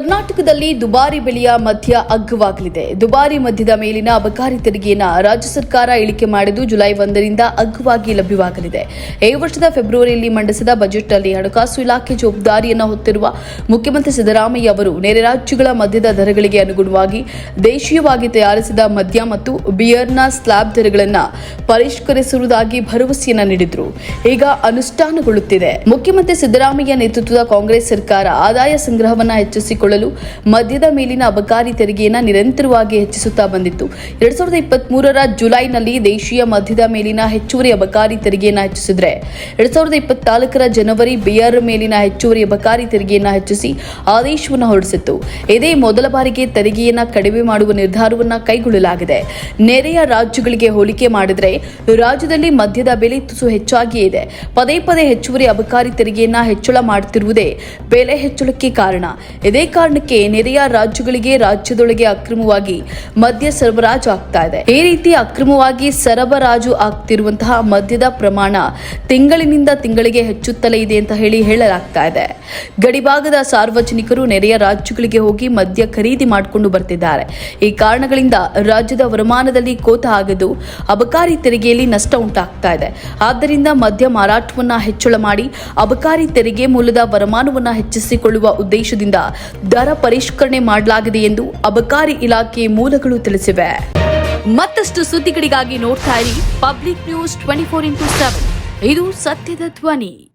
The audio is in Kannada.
ಕರ್ನಾಟಕದಲ್ಲಿ ದುಬಾರಿ ಬೆಲೆಯ ಮಧ್ಯ ಅಗ್ಗವಾಗಲಿದೆ. ದುಬಾರಿ ಮಧ್ಯದ ಮೇಲಿನ ಅಬಕಾರಿ ತೆರಿಗೆಯನ್ನು ರಾಜ್ಯ ಸರ್ಕಾರ ಇಳಿಕೆ ಮಾಡಿದ್ದು ಜುಲೈ ಒಂದರಿಂದ ಅಗ್ಗವಾಗಿ ಲಭ್ಯವಾಗಲಿದೆ. ಈ ವರ್ಷದ ಫೆಬ್ರವರಿಯಲ್ಲಿ ಮಂಡಿಸಿದ ಬಜೆಟ್ನಲ್ಲಿ ಹಣಕಾಸು ಇಲಾಖೆ ಜವಾಬ್ದಾರಿಯನ್ನು ಹೊತ್ತಿರುವ ಮುಖ್ಯಮಂತ್ರಿ ಸಿದ್ದರಾಮಯ್ಯ ಅವರು ನೆರೆ ರಾಜ್ಯಗಳ ಮದ್ಯದ ದರಗಳಿಗೆ ಅನುಗುಣವಾಗಿ ದೇಶೀಯವಾಗಿ ತಯಾರಿಸಿದ ಮದ್ಯ ಮತ್ತು ಬಿಯರ್ನ ಸ್ಲ್ಯಾಬ್ ದರಗಳನ್ನು ಪರಿಷ್ಕರಿಸುವುದಾಗಿ ಭರವಸೆಯನ್ನ ನೀಡಿದ್ರು. ಈಗ ಅನುಷ್ಠಾನಗೊಳ್ಳುತ್ತಿದೆ. ಮುಖ್ಯಮಂತ್ರಿ ಸಿದ್ದರಾಮಯ್ಯ ನೇತೃತ್ವದ ಕಾಂಗ್ರೆಸ್ ಸರ್ಕಾರ ಆದಾಯ ಸಂಗ್ರಹವನ್ನ ಹೆಚ್ಚಿಸಿಕೊಳ್ಳಲು ಮದ್ಯದ ಮೇಲಿನ ಅಬಕಾರಿ ತೆರಿಗೆಯನ್ನು ನಿರಂತರವಾಗಿ ಹೆಚ್ಚಿಸುತ್ತಾ ಬಂದಿತ್ತು. ಎರಡ್ ಸಾವಿರದ ಇಪ್ಪತ್ತ್ ಜುಲೈನಲ್ಲಿ ದೇಶೀಯ ಮದ್ಯದ ಮೇಲಿನ ಹೆಚ್ಚುವರಿ ಅಬಕಾರಿ ತೆರಿಗೆಯನ್ನು ಹೆಚ್ಚಿಸಿದ್ರೆ, ಎರಡ್ ಸಾವಿರದ ಜನವರಿ ಬಿಯರ್ ಮೇಲಿನ ಹೆಚ್ಚುವರಿ ಅಬಕಾರಿ ತೆರಿಗೆಯನ್ನು ಹೆಚ್ಚಿಸಿ ಆದೇಶವನ್ನು ಹೊರಡಿಸಿತ್ತು. ಇದೇ ಮೊದಲ ಬಾರಿಗೆ ತೆರಿಗೆಯನ್ನು ಕಡಿಮೆ ಮಾಡುವ ನಿರ್ಧಾರವನ್ನ ಕೈಗೊಳ್ಳಲಾಗಿದೆ. ನೆರೆಯ ರಾಜ್ಯಗಳಿಗೆ ಹೋಲಿಕೆ ಮಾಡಿದರೆ, ರಾಜ್ಯದಲ್ಲಿ ಮದ್ಯದ ಬೆಲೆ ತುಸು ಹೆಚ್ಚಾಗಿಯೇ ಇದೆ. ಪದೇ ಪದೇ ಹೆಚ್ಚುವರಿ ಅಬಕಾರಿ ತೆರಿಗೆಯನ್ನು ಹೆಚ್ಚಳ ಮಾಡುತ್ತಿರುವುದೇ ಬೆಲೆ ಹೆಚ್ಚಳಕ್ಕೆ ಕಾರಣ. ಇದೇ ಕಾರಣಕ್ಕೆ ನೆರೆಯ ರಾಜ್ಯಗಳಿಗೆ ರಾಜ್ಯದೊಳಗೆ ಅಕ್ರಮವಾಗಿ ಮದ್ಯ ಸರಬರಾಜು ಆಗ್ತಾ ಇದೆ. ಈ ರೀತಿ ಅಕ್ರಮವಾಗಿ ಸರಬರಾಜು ಆಗ್ತಿರುವಂತಹ ಮದ್ಯದ ಪ್ರಮಾಣ ತಿಂಗಳಿನಿಂದ ತಿಂಗಳಿಗೆ ಹೆಚ್ಚುತ್ತಲೇ ಇದೆ ಅಂತ ಹೇಳಿ ಹೇಳಲಾಗ್ತಾ ಇದೆ. ಗಡಿಭಾಗದ ಸಾರ್ವಜನಿಕರು ನೆರೆಯ ರಾಜ್ಯಗಳಿಗೆ ಹೋಗಿ ಮದ್ಯ ಖರೀದಿ ಮಾಡಿಕೊಂಡು ಬರ್ತಿದ್ದಾರೆ. ಈ ಕಾರಣಗಳಿಂದ ರಾಜ್ಯದ ವರಮಾನದಲ್ಲಿ ಕೋತ ಆಗದು, ಅಬಕಾರಿ ತೆರಿಗೆಯಲ್ಲಿ ನಷ್ಟ ಉಂಟಾಗ್ತಾ ಇದೆ. ಆದ್ದರಿಂದ ಮದ್ಯ ಮಾರಾಟವನ್ನ ಹೆಚ್ಚಳ ಮಾಡಿ, ಅಬಕಾರಿ ತೆರಿಗೆ ಮೂಲದ ವರಮಾನವನ್ನು ಹೆಚ್ಚಿಸಿಕೊಳ್ಳುವ ಉದ್ದೇಶದಿಂದ ದರ ಪರಿಷ್ಕರಣೆ ಮಾಡಲಾಗಿದೆ ಎಂದು ಅಬಕಾರಿ ಇಲಾಖೆ ಮೂಲಗಳು ತಿಳಿಸಿವೆ. ಮತ್ತಷ್ಟು ಸುದ್ದಿಗಳಿಗಾಗಿ ನೋಡ್ತಾ ಇರಿ public news twenty four into seven. ಇದು ಸತ್ಯದ ಧ್ವನಿ.